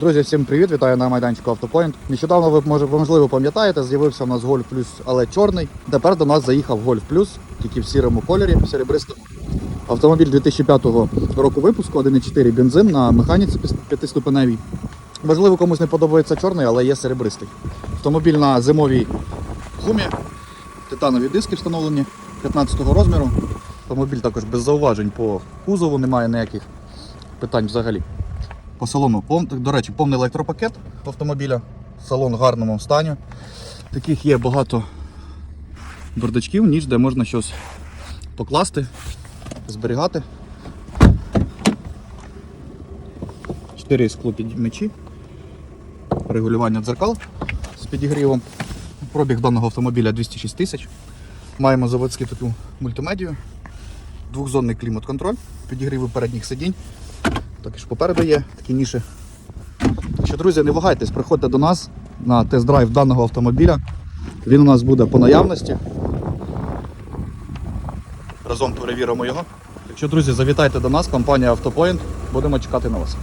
Друзі, всім привіт! Вітаю на майданчику Автопоінт. Нещодавно ви може, можливо пам'ятаєте, з'явився у нас Golf Plus, але чорний. Тепер до нас заїхав Golf Plus, тільки в сірому кольорі, в серебристому. Автомобіль 2005 року випуску, 1.4 бензин на механіці піс- п'ятиступеневій. Можливо, комусь не подобається чорний, але є серебристий. Автомобіль на зимовій гумі, титанові диски встановлені 15-го розміру. Автомобіль також без зауважень по кузову, немає ніяких питань взагалі. По салону, до речі, повний електропакет автомобіля. Салон в гарному стані. Таких є багато бардачків, ніж де можна щось покласти, зберігати. Чотири склопідмічі, регулювання дзеркал з підігрівом. Пробіг даного автомобіля 206 тисяч. Маємо заводську таку мультимедію, двохзонний клімат-контроль, підігріви передніх сидінь. Також попереду є такі ніші. Так що, друзі, не вагайтесь, приходьте до нас на тест-драйв даного автомобіля. Він у нас буде по наявності. Разом перевіримо його. Якщо, друзі, завітайте до нас, компанія Автопоінт. Будемо чекати на вас.